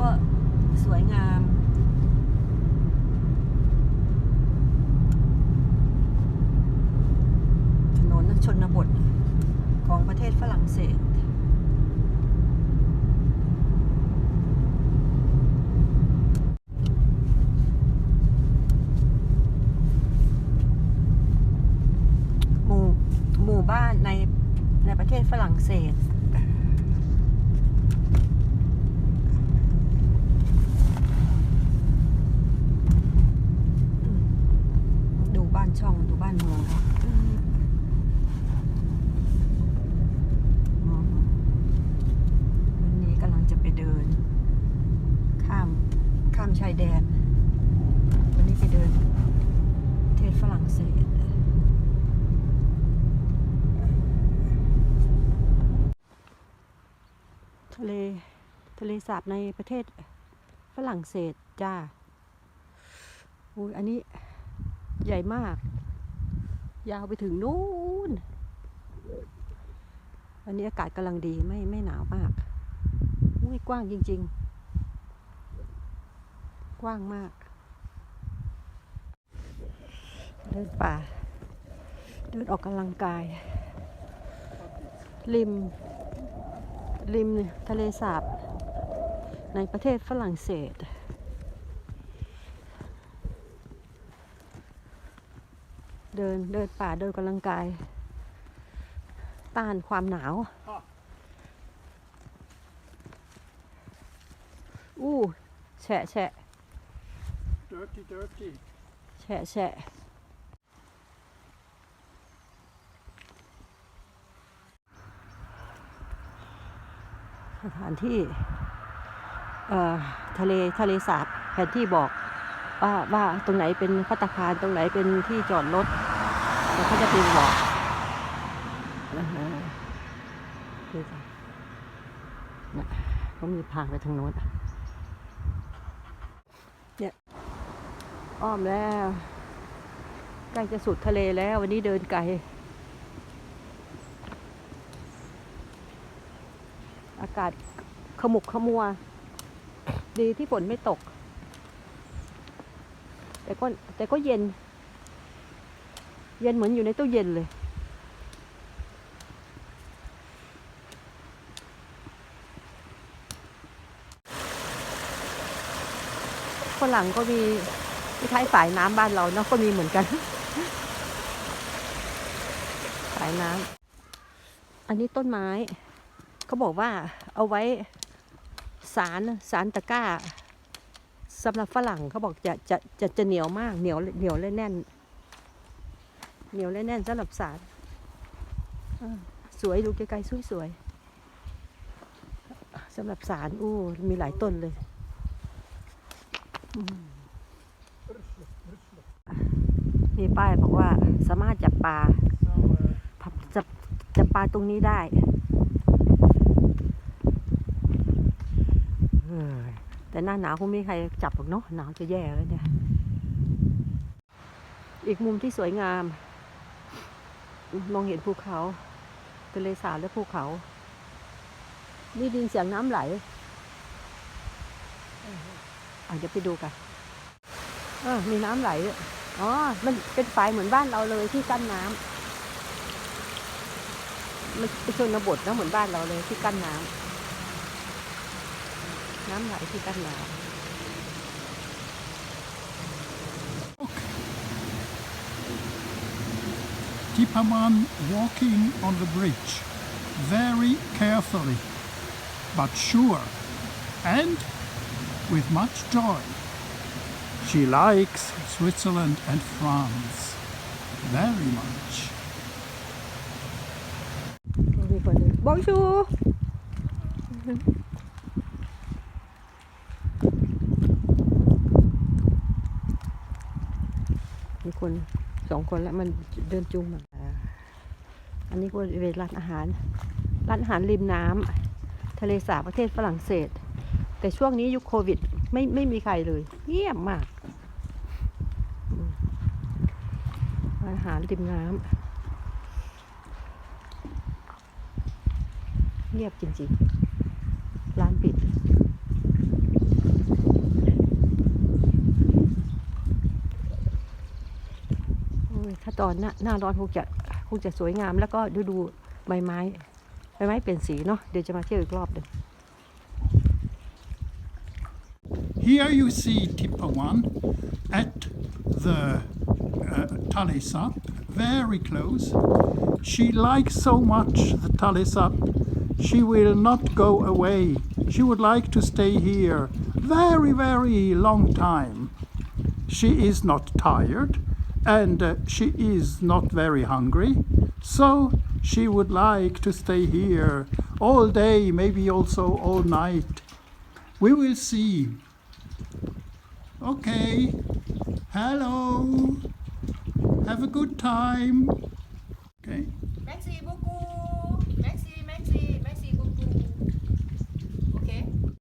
ก็สวยงามถนนชนบทของประเทศฝรั่งเศสหมู่หมู่บ้านในในประเทศฝรั่งเศส ดูบ้านช่องดูบ้านเมืองเขาอ๋อวันนี้กำลังจะไปเดิน ข้ามข้าม ชายแดน วันนี้ไปเดินเทศฝรั่งเศสทะเลทะเลสาบในประเทศฝรั่งเศสจ้าอุ้ยอันนี้ใหญ่มาก ยาวไปถึงนู้น อันนี้อากาศกำลังดีไม่ไม่หนาวมากอุ้ยกว้างจริง ๆ กว้างมาก เดินป่า เดินออกกำลังกาย ริม ริมทะเลสาบ ในประเทศฝรั่งเศสเดินเดินป่าเดินกำลังกาย ต้านความหนาว อู้แฉะแฉะ Dirty, dirty. แฉะแฉะสถานที่เอ่อทะเลทะเลสาบแผนที่บอกว่าว่าตรงไหนเป็นพัตตาคารตรงไหนเป็นที่จอดรถแล้วเขาจะพิมพ์บอกนะฮะเนี่ยเขามีพางไปทางโน้นเนี่ย อ้อมแล้วใกล้จะสุดทะเลแล้ววันนี้เดินไกล อากาศขมุกขมัว ดีที่ฝนไม่ตก แต่ก็แต่ก็เย็น เย็นเหมือนอยู่ในตู้เย็นเลย ฝรั่งก็มี คล้ายๆฝายน้ำบ้านเราเนาะก็มีเหมือนกันฝายน้ำอันนี้ต้นไม้เขาบอกว่าเอาไว้สารสารตะกร้าสำหรับฝรั่งเขาบอกจะจะจะจะเหนียวมากเหนียวเหนียวและแน่น เหนียวและแน่นสำหรับสารสวยดูไกลๆสวยสวยสำหรับสารอู้มีหลายต้นเลย อืม มีป้ายบอกว่าสามารถจับปลาจับจับปลาตรงนี้ได้เแต่หน้าหนาวคงไม่มีใครจับหรอกเนาะหนาวจะแย่แล้วเนี่ย อีกมุมที่สวยงาม มองเห็นภูเขาทะเลสาบและภูเขานี่ดินเสียงน้ำไหลอาจจะเดี๋ยวไปดูกันมีน้ำไหลด้วย อ๋อ มันเป็นฝายเหมือนบ้านเราเลยที่กั้นน้ำมันเป็นชนบทนะเหมือนบ้านเราเลยที่กั้นน้ำน้ำไหลที่กั้นน้ keep a man walking on the bridge very carefully, but sure, and with much joy. She likes Switzerland and France very much. ำมีคนหนึ่งบองชูมีคนสองคนแล้วมันเดินจุงมาอันนี้ก็เป็นร้านอาหาร ร้านอาหารริมน้ำทะเลสาบประเทศฝรั่งเศส แต่ช่วงนี้ยุคโควิด ไม่ไม่มีใครเลย เงียบมากอาหารริมน้ำเงียบจริงๆร้านปิดถ้าตอนหน้าหน้าร้อนคงจะคงจะสวยงามแล้วก็ดูดูใบไม้ใบไม้เปลี่ยนสีเนาะเดี๋ยวจะมาเที่ยวอีกรอบหนึ่ง Here you see Tippawan at the uh, Talisap, very close. She likes so much the Talisap, she will not go away. She would like to stay here very, very long time. She is not tired and uh, she is not very hungry, so she would like to stay here all day, maybe also all night. We will see. Okay. Hello. Have a good time. Okay.